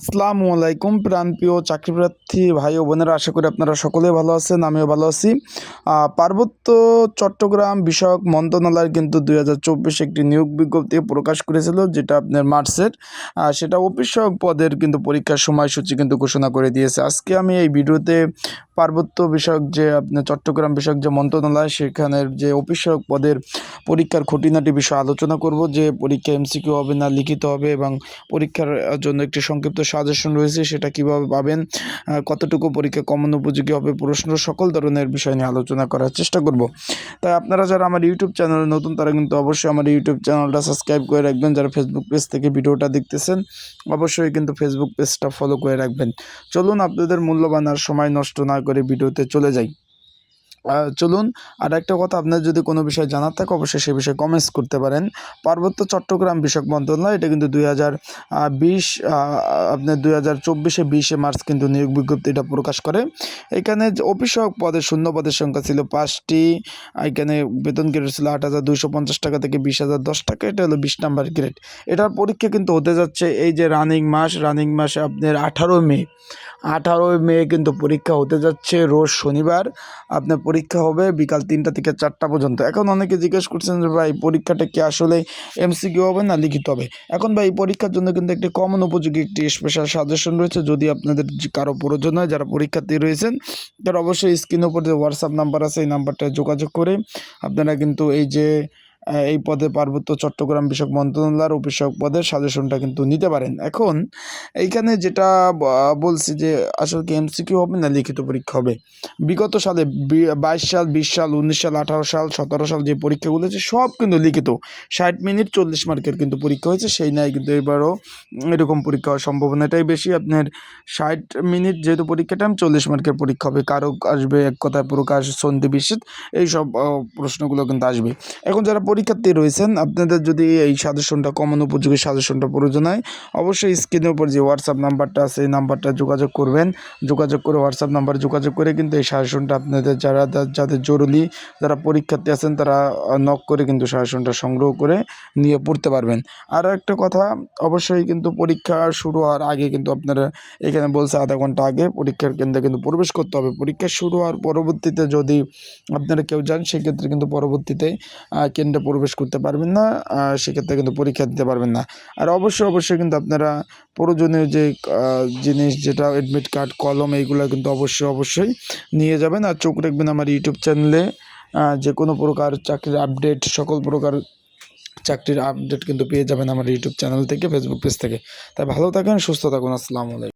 আসসালামু আলাইকুম প্রাণপ্রিয় চাকরিপ্রার্থী ভাই ও বোনেরা, আশা করি আপনারা সকলেই ভালো আছেন, আমিও ভালো আছি। পার্বত্য চট্টগ্রাম বিষয়ক মন্ত্রণালয় কিন্তু দুই হাজার চব্বিশে একটি নিয়োগ বিজ্ঞপ্তি প্রকাশ করেছিল, যেটা আপনার মার্চের। সেটা অফিস সহায়ক পদের কিন্তু পরীক্ষার সময়সূচি কিন্তু ঘোষণা করে দিয়েছে। আজকে আমি এই ভিডিওতে পার্বত্য বিষয়ক যে আপনার চট্টগ্রাম বিষয়ক যে মন্ত্রণালয়, সেখানের যে অফিস সহায়ক পদের পরীক্ষার খুঁটিনাটি বিষয়ে আলোচনা করব, যে পরীক্ষা এমসিকিউ হবে না, লিখিত হবে এবং পরীক্ষার জন্য একটি সংক্ষিপ্ত সাজেশন রয়েছে, সেটা কীভাবে পাবেন কতটুকু পরীক্ষা কমন উপযোগী হবে, প্রশ্ন সকল ধরনের বিষয় নিয়ে আলোচনা করার চেষ্টা করব। তাই আপনারা যারা আমার ইউটিউব চ্যানেলে নতুন, তারা কিন্তু অবশ্যই আমার ইউটিউব চ্যানেলটা সাবস্ক্রাইব করে রাখবেন। যারা ফেসবুক পেজ থেকে ভিডিওটা দেখতেছেন, অবশ্যই কিন্তু ফেসবুক পেজটা ফলো করে রাখবেন। চলুন আপনাদের মূল্যবান আর সময় নষ্ট না করে ভিডিওতে চলে যাই। চলুন, আর একটা কথা আপনার যদি কোনো বিষয় জানার থাকে, অবশ্যই সে বিষয়ে কমেন্টস করতে পারেন। পার্বত্য চট্টগ্রাম বিষয়ক মন্ত্রণালয়, এটা কিন্তু দুই হাজার বিশ আপনার দুই হাজার চব্বিশে বিশে মার্চ কিন্তু নিয়োগ বিজ্ঞপ্তিটা প্রকাশ করে। এখানে যে অফিস পদের শূন্য পদের সংখ্যা ছিল পাঁচটি, এখানে বেতন গ্রেড ছিল আট হাজার দুইশো পঞ্চাশ টাকা থেকে বিশ হাজার দশ টাকা, এটা হলো বিশ নাম্বার গ্রেড এটার পরীক্ষা কিন্তু হতে যাচ্ছে এই যে রানিং মাস রানিং মাসে আপনার আঠারো মে। আঠারোই মে কিন্তু পরীক্ষা হতে যাচ্ছে রোজ শনিবার। আপনার পরীক্ষা হবে বিকাল তিনটা থেকে চারটা পর্যন্ত। এখন অনেকে জিজ্ঞেস করছেন যে ভাই, পরীক্ষাটা কি আসলে এমসিকিউ হবে না লিখিত হবে? এখন ভাই, পরীক্ষার জন্য কিন্তু একটি কমন উপযোগী একটি স্পেশাল সাজেশন রয়েছে। যদি আপনাদের কারও প্রয়োজন হয়, যারা পরীক্ষার্থী রয়েছেন, তারা অবশ্যই স্ক্রিনের উপর যে হোয়াটসঅ্যাপ নাম্বার আছে, এই নাম্বারটায় যোগাযোগ করে আপনারা কিন্তু এই যে এই পদে পার্বত্য চট্টগ্রাম বিষয়ক মন্ত্রণালয়ের অফিসক পদের সাজেশনটা কিন্তু নিতে পারেন। এখন এইখানে যেটা বলছি যে আসলে কি এমসিকিউ হবে না লিখিত পরীক্ষা হবে? বিগত সালে বাইশ সাল, বিশ সাল, উনিশ সাল, আঠারো সাল, সতেরো সাল যে পরীক্ষাগুলো হয়েছে, সব কিন্তু লিখিত। ষাট মিনিট, চল্লিশ মার্কের কিন্তু পরীক্ষা হয়েছে, সেই নাই কিন্তু এবারও এরকম পরীক্ষা হওয়ার সম্ভাবনাটাই বেশি। আপনার ষাট মিনিট যেহেতু পরীক্ষাটা চল্লিশ মার্কের পরীক্ষা হবে। কারও আসবে, এক কথায় প্রকাশ, সন্ধি বিচ্ছেদ এইসব প্রশ্নগুলো কিন্তু আসবে। এখন যারা পরীক্ষার্থী রয়েছেন, আপনাদের যদি এই সাজেশনটা কমন উপযোগী সাজেশনটা প্রয়োজন হয়, অবশ্যই স্ক্রিনের উপর যে হোয়াটসঅ্যাপ নাম্বারটা আছে, এই নাম্বারটা যোগাযোগ করবেন। যোগাযোগ করে হোয়াটসঅ্যাপ নাম্বারে যোগাযোগ করে কিন্তু এই সাজেশনটা আপনাদের যারা যাদের জরুরি, যারা পরীক্ষার্থী আছেন, তারা নক করে কিন্তু সাজেশনটা সংগ্রহ করে নিয়ে পড়তে পারবেন। আর একটা কথা, অবশ্যই কিন্তু পরীক্ষা শুরু হওয়ার আগে কিন্তু আপনারা এখানে বলছে আধা ঘণ্টা আগে পরীক্ষার কেন্দ্রে কিন্তু প্রবেশ করতে হবে। পরীক্ষা শুরু হওয়ার পরবর্তীতে যদি আপনারা কেউ যান, সেক্ষেত্রে কিন্তু পরবর্তীতে কেন্দ্রে প্রবেশ করতে পারবেন না সেক্ষেত্রে কিন্তু পরীক্ষা দিতে পারবেন না। আর অবশ্যই অবশ্যই কিন্তু আপনারা প্রয়োজনীয় যে জিনিস যেটা অ্যাডমিট কার্ড কলম, এইগুলো কিন্তু অবশ্যই অবশ্যই নিয়ে যাবেন। আর চোখ রাখবেন আমার ইউটিউব চ্যানেলে যে কোনো প্রকার চাকরির আপডেট সকল প্রকার চাকরির আপডেট কিন্তু পেয়ে যাবেন আমার ইউটিউব চ্যানেল থেকে ফেসবুক পেজ থেকে। তাই ভালো থাকেন, সুস্থ থাকুন। আসসালামু আলাইকুম।